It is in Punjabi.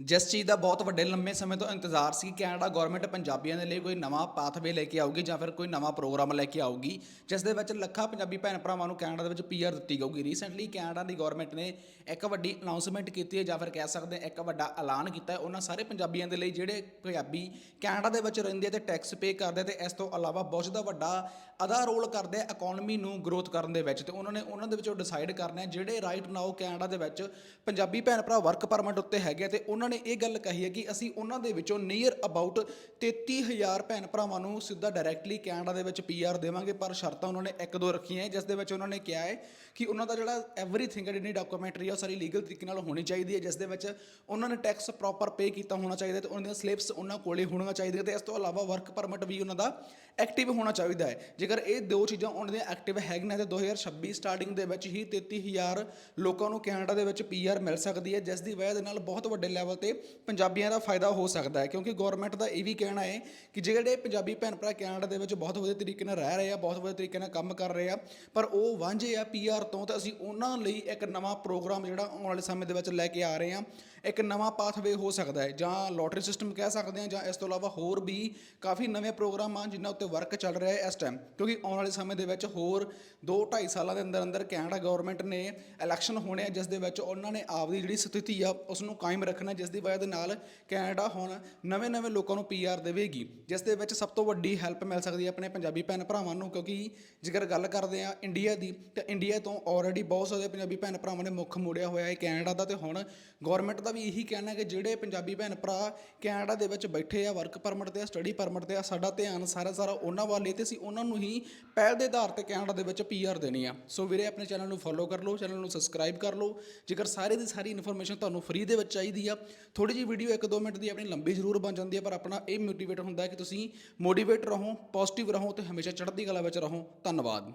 ਜਿਸ ਚੀਜ਼ ਦਾ ਬਹੁਤ ਵੱਡੇ ਲੰਮੇ ਸਮੇਂ ਤੋਂ ਇੰਤਜ਼ਾਰ ਸੀ ਕੈਨੇਡਾ ਗਵਰਨਮੈਂਟ ਪੰਜਾਬੀਆਂ ਦੇ ਲਈ ਕੋਈ ਨਵਾਂ ਪਾਥਵੇ ਲੈ ਕੇ ਆਊਗੀ ਜਾਂ ਫਿਰ ਕੋਈ ਨਵਾਂ ਪ੍ਰੋਗਰਾਮ ਲੈ ਕੇ ਆਊਗੀ, ਜਿਸ ਦੇ ਵਿੱਚ ਲੱਖਾਂ ਪੰਜਾਬੀ ਭੈਣ ਭਰਾਵਾਂ ਨੂੰ ਕੈਨੇਡਾ ਦੇ ਵਿੱਚ ਪੀਆਰ ਦਿੱਤੀ ਜਾਊਗੀ ਰੀਸੈਂਟਲੀ ਕੈਨੇਡਾ ਦੀ ਗਵਰਨਮੈਂਟ ਨੇ ਇੱਕ ਵੱਡੀ ਅਨਾਉਂਸਮੈਂਟ ਕੀਤੀ ਹੈ ਜਾਂ ਫਿਰ ਕਹਿ ਸਕਦੇ ਹਾਂ ਇੱਕ ਵੱਡਾ ਐਲਾਨ ਕੀਤਾ ਹੈ। ਉਹਨਾਂ ਸਾਰੇ ਪੰਜਾਬੀਆਂ ਦੇ ਲਈ ਜਿਹੜੇ ਪੰਜਾਬੀ ਕੈਨੇਡਾ ਦੇ ਵਿੱਚ ਰਹਿੰਦੇ ਤੇ ਟੈਕਸ ਪੇ ਕਰਦੇ ਤੇ ਇਸ ਤੋਂ ਇਲਾਵਾ ਬਹੁਤ ਜ਼ਿਆਦਾ ਵੱਡਾ ਅਦਾ ਰੋਲ ਕਰਦੇ ਆ ਇਕਨੋਮੀ ਨੂੰ ਗਰੋਥ ਕਰਨ ਦੇ ਵਿੱਚ ਤੇ ਉਹਨਾਂ ਨੇ ਉਹਨਾਂ ਦੇ ਵਿੱਚੋਂ ਡਿਸਾਈਡ ਕਰਨਾ ਹੈ ਜਿਹੜੇ ਰਾਈਟ ਨਾਓ ਕੈਨੇਡਾ ਦੇ ਵਿੱਚ ਪੰਜਾਬੀ ਭੈਣ ਭਰਾ ਵਰਕ ਪਰਮਿਟ ਉੱਤੇ ਹੈਗੇ ਆ ਤੇ ਉਹਨਾਂ ਨੇ ਇਹ ਗੱਲ ਕਹੀ ਹੈ ਕਿ ਅਸੀਂ ਉਹਨਾਂ ਦੇ ਵਿੱਚੋਂ ਨੀਅਰ ਅਬਾਊਟ 33000 ਭੈਣ ਭਰਾਵਾਂ ਨੂੰ ਸਿੱਧਾ ਡਾਇਰੈਕਟਲੀ ਕੈਨੇਡਾ ਦੇ ਵਿੱਚ ਪੀਆਰ ਦੇਵਾਂਗੇ, ਪਰ ਸ਼ਰਤਾਂ ਉਹਨਾਂ ਨੇ ਇੱਕ ਦੋ ਰੱਖੀਆਂ ਹੈ, ਜਿਸ ਦੇ ਵਿੱਚ ਉਹਨਾਂ ਨੇ ਕਿਹਾ ਹੈ ਕਿ ਉਹਨਾਂ ਦਾ ਜਿਹੜਾ ਐਵਰੀਥਿੰਗ ਹੈ, ਜਿਹੜੀ ਡਾਕੂਮੈਂਟਰੀ ਆ ਉਹ ਸਾਰੀ ਲੀਗਲ ਤਰੀਕੇ ਨਾਲ ਹੋਣੀ ਚਾਹੀਦੀ ਹੈ, ਜਿਸ ਦੇ ਵਿੱਚ ਉਹਨਾਂ ਨੇ ਟੈਕਸ ਪ੍ਰੋਪਰ ਪੇ ਕੀਤਾ ਹੋਣਾ ਚਾਹੀਦਾ ਤੇ ਉਹਨਾਂ ਦੀਆਂ ਸਲਿੱਪਸ ਉਹਨਾਂ ਕੋਲੇ ਹੋਣੀਆਂ ਚਾਹੀਦੀਆਂ ਤੇ ਇਸ ਤੋਂ ਇਲਾਵਾ ਵਰਕ ਪਰਮਿਟ ਵੀ ਉਹਨਾਂ ਦਾ ਐਕਟਿਵ ਹੋਣਾ ਚਾਹੀਦਾ ਹੈ। ਜੇਕਰ ਇਹ ਦੋ ਚੀਜ਼ਾਂ ਉਹਨਾਂ ਦੀਆਂ ਐਕਟਿਵ ਹੈਗੀਆਂ ਤੇ 2026 ਸਟਾਰਟਿੰਗ ਦੇ ਵਿੱਚ ਹੀ 33000 ਲੋਕਾਂ ਨੂੰ ਕੈਨੇਡਾ ਦੇ ਵਿੱਚ ਪੀਆਰ ਮਿਲ ਸਕਦੀ ਹੈ, ਜਿਸ ਦੀ ਵਜ੍ਹਾ ਦੇ ਨਾਲ ਬਹੁਤ ਵੱਡੇ ਲੈਵਲ ਤੇ ਪੰਜਾਬੀਆਂ ਦਾ ਫਾਇਦਾ ਹੋ ਸਕਦਾ ਹੈ, ਕਿਉਂਕਿ ਗਵਰਨਮੈਂਟ ਦਾ ਇਹ ਵੀ ਕਹਿਣਾ ਹੈ ਕਿ ਜਿਹੜੇ ਪੰਜਾਬੀ ਭੈਣ ਭਰਾ ਕੈਨੇਡਾ ਦੇ ਵਿੱਚ ਬਹੁਤ ਵਧੀਆ ਤਰੀਕੇ ਨਾਲ ਰਹਿ ਰਹੇ ਆ, ਬਹੁਤ ਵਧੀਆ ਤਰੀਕੇ ਨਾਲ ਕੰਮ ਕਰ ਰਹੇ ਆ, ਪਰ ਉਹ ਵਾਂਝੇ ਆ ਪੀਆਰ ਤੋਂ, ਤਾਂ ਅਸੀਂ ਉਹਨਾਂ ਲਈ ਇੱਕ ਨਵਾਂ ਪ੍ਰੋਗਰਾਮ ਜਿਹੜਾ ਆਉਣ ਵਾਲੇ ਸਮੇਂ ਦੇ ਵਿੱਚ ਲੈ ਕੇ ਆ ਰਹੇ ਆ, ਇੱਕ ਨਵਾਂ ਪਾਥਵੇ ਹੋ ਸਕਦਾ ਹੈ, ਜਾਂ ਲੋਟਰੀ ਸਿਸਟਮ ਕਹਿ ਸਕਦੇ ਆ, ਜਾਂ ਇਸ ਤੋਂ ਇਲਾਵਾ ਹੋਰ ਵੀ ਕਾਫੀ ਨਵੇਂ ਪ੍ਰੋਗਰਾਮ ਆ ਜਿਨ੍ਹਾਂ ਉੱਤੇ ਵਰਕ ਚੱਲ ਰਿਹਾ ਹੈ ਇਸ ਟਾਈਮ ਕਿਉਂਕਿ ਆਉਣ ਵਾਲੇ ਸਮੇਂ ਦੇ ਵਿੱਚ ਹੋਰ 2 2.5 ਸਾਲਾਂ ਦੇ ਅੰਦਰ ਅੰਦਰ ਕੈਨੇਡਾ ਗਵਰਨਮੈਂਟ ਨੇ ਇਲੈਕਸ਼ਨ ਹੋਣੇ ਆ, ਜਿਸ ਦੇ ਵਿੱਚ ਉਹਨਾਂ ਨੇ ਆਪਦੀ ਜਿਹੜੀ ਸਥਿਤੀ ਆ ਉਸ ਨੂੰ ਕਾਇਮ ਰੱਖਣਾ ਜਿਸ ਦੀ ਵਜ੍ਹਾ ਦੇ ਨਾਲ ਕੈਨੇਡਾ ਹੁਣ ਨਵੇਂ-ਨਵੇਂ ਲੋਕਾਂ ਨੂੰ ਪੀਆਰ ਦੇਵੇਗੀ, ਜਿਸ ਦੇ ਵਿੱਚ ਸਭ ਤੋਂ ਵੱਡੀ ਹੈਲਪ ਮਿਲ ਸਕਦੀ ਹੈ ਆਪਣੇ ਪੰਜਾਬੀ ਭੈਣ ਭਰਾਵਾਂ ਨੂੰ, ਕਿਉਂਕਿ ਜੇਕਰ ਗੱਲ ਕਰਦੇ ਆ ਇੰਡੀਆ ਦੀ, ਤਾਂ ਇੰਡੀਆ ਤੋਂ ਆਲਰੇਡੀ ਬਹੁਤ ਸਾਰੇ ਪੰਜਾਬੀ ਭੈਣ ਭਰਾਵਾਂ ਨੇ ਮੁੱਖ ਮੋੜਿਆ ਹੋਇਆ ਹੈ ਕੈਨੇਡਾ ਦਾ, ਤੇ ਹੁਣ ਗਵਰਨਮੈਂਟ ਦਾ ਵੀ ਇਹੀ ਕਹਿਣਾ ਹੈ ਕਿ ਜਿਹੜੇ ਪੰਜਾਬੀ ਭੈਣ ਭਰਾ ਕੈਨੇਡਾ ਦੇ ਵਿੱਚ ਬੈਠੇ ਆ ਵਰਕ ਪਰਮਿਟ ਤੇ ਆ ਸਟੱਡੀ ਪਰਮਿਟ ਤੇ ਆ, ਸਾਡਾ ਧਿਆਨ ਸਾਰਾ ਸਾਰਾ ਉਹਨਾਂ ਵੱਲ ਹੀ ਤੇ ਅਸੀਂ ਉਹਨਾਂ ਨੂੰ ਹੀ ਪਹਿਲ ਦੇ ਆਧਾਰ ਤੇ ਕੈਨੇਡਾ ਦੇ ਵਿੱਚ ਪੀਆਰ ਦੇਣੀ ਆ। ਸੋ ਵੀਰੇ, ਆਪਣੇ ਚੈਨਲ ਨੂੰ ਫੋਲੋ ਕਰ ਲਓ, ਚੈਨਲ ਨੂੰ ਸਬਸਕ੍ਰਾਈਬ ਕਰ ਲਓ, ਜੇਕਰ ਸਾਰੇ ਦੀ ਸਾਰੀ ਇਨਫੋਰਮੇਸ਼ਨ ਤੁਹਾਨੂੰ ਫ੍ਰੀ ਦੇ ਵਿੱਚ ਚਾਹੀਦੀ ਆ ਥੋੜੀ ਜਿਹੀ ਵੀਡੀਓ 1-2 ਮਿੰਟ ਦੀ ਆਪਣੀ ਲੰਬੀ ਜ਼ਰੂਰ ਬਣ ਜਾਂਦੀ ਹੈ, ਪਰ ਆਪਣਾ ਇਹ ਮੋਟੀਵੇਟ ਹੁੰਦਾ ਕਿ ਤੁਸੀਂ ਮੋਟੀਵੇਟ ਰਹੋ ਪੋਜ਼ਿਟਿਵ ਰਹੋ ਤੇ ਹਮੇਸ਼ਾ ਚੜ੍ਹਦੀ ਕਲਾ ਵਿੱਚ ਰਹੋ। ਧੰਨਵਾਦ।